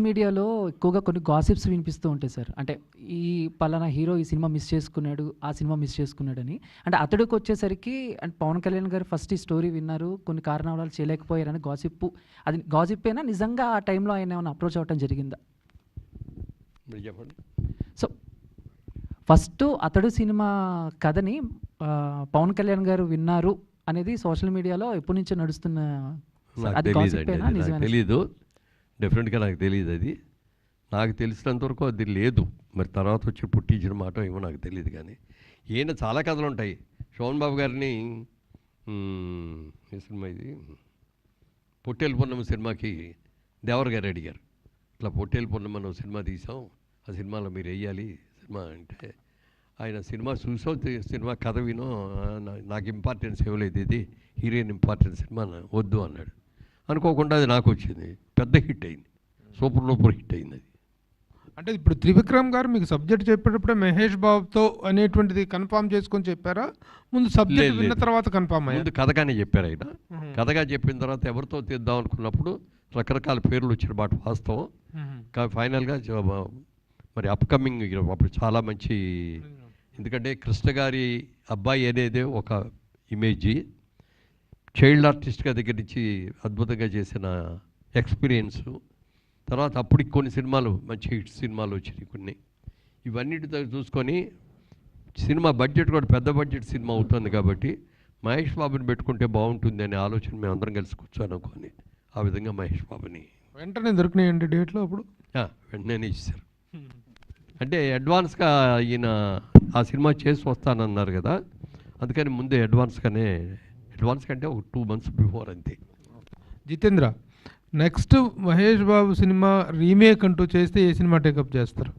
మీడియాలో ఎక్కువగా కొన్ని గాసిప్స్ వినిపిస్తూ ఉంటాయి సార్. అంటే ఈ పలానా హీరో ఈ సినిమా మిస్ చేసుకున్నాడు ఆ సినిమా మిస్ చేసుకున్నాడని. అంటే అతడికి వచ్చేసరికి అంటే పవన్ కళ్యాణ్ గారు ఫస్ట్ ఈ స్టోరీ విన్నారు కొన్ని కారణాల చేయలేకపోయారని గాసిప్ అది గాసిప్ అయినా నిజంగా ఆ టైంలో ఆయన ఏమైనా అప్రోచ్ అవ్వటం జరిగిందా? సో ఫస్ట్ అతడు సినిమా కథని పవన్ కళ్యాణ్ గారు విన్నారు అనేది సోషల్ మీడియాలో ఎప్పటి నుంచో నడుస్తున్న? తెలీదు. డెఫినెట్గా నాకు తెలియదు అది. నాకు తెలిసినంతవరకు అది లేదు. మరి తర్వాత వచ్చి పుట్టించిన మాట ఏమో నాకు తెలియదు కానీ. ఈయన చాలా కథలు ఉంటాయి. శోభన్ బాబు గారిని ఈ సినిమా ఇది? పొట్టేలు పూర్ణమ సినిమాకి దేవర్ గారు అడిగారు ఇట్లా పొట్టేలు పూర్ణమ సినిమా తీసాం. ఆ సినిమాలో మీరు వేయాలి సినిమా అంటే ఆయన సినిమా చూసో సినిమా కథ వినో నా- నాకు ఇంపార్టెన్స్ ఇవ్వలేదు ఇది. హీరోయిన్ ఇంపార్టెన్స్ సినిమా వద్దు అన్నాడు. అనుకోకుండా అది నాకు వచ్చింది. పెద్ద హిట్ అయింది. సూపర్ డూపర్ హిట్ అయింది అది. అంటే ఇప్పుడు త్రివిక్రమ్ గారు మీకు సబ్జెక్ట్ చెప్పేటప్పుడే మహేష్ బాబుతో అనేటువంటిది కన్ఫామ్ చేసుకొని చెప్పారా? ముందు సబ్జెక్ట్ విన్న. తర్వాత కన్ఫామ్ అయ్యారు? ముందు కథగానే చెప్పారు ఆయన. కథగా చెప్పిన తర్వాత ఎవరితో తీద్దాం అనుకున్నప్పుడు రకరకాల పేర్లు వచ్చిన మాట వాస్తవం. కానీ ఫైనల్గా మరి అప్కమింగ్ అప్పుడు చాలా మంచి ఎందుకంటే కృష్ణ గారి అబ్బాయి అనేది ఒక ఇమేజీ చైల్డ్ ఆర్టిస్ట్గా దగ్గర నుంచి అద్భుతంగా చేసిన ఎక్స్పీరియన్స్. తర్వాత అప్పటికి కొన్ని సినిమాలు మంచి హిట్ సినిమాలు వచ్చినాయి కొన్ని. ఇవన్నిటితో చూసుకొని సినిమా బడ్జెట్ కూడా పెద్ద బడ్జెట్ సినిమా అవుతుంది కాబట్టి మహేష్ బాబుని పెట్టుకుంటే బాగుంటుంది అనే ఆలోచన మేము అందరం కలిసి కూర్చొని అనుకొని ఆ విధంగా మహేష్ బాబుని వెంటనే దొరికినాయండి డేట్లో అప్పుడు? వెంటనే ఇచ్చారు అంటే అడ్వాన్స్గా ఈయన ఆ సినిమా చేసి వస్తానన్నారు కదా అందుకని ముందే అడ్వాన్స్గానే అడ్వాన్స్ కంటే ఒక టూ మంత్స్ బిఫోర్ అంతే. Jitendra next Mahesh Babu cinema remake అంటూ చేస్తే ఏ సినిమా టేకప్ చేస్తారు?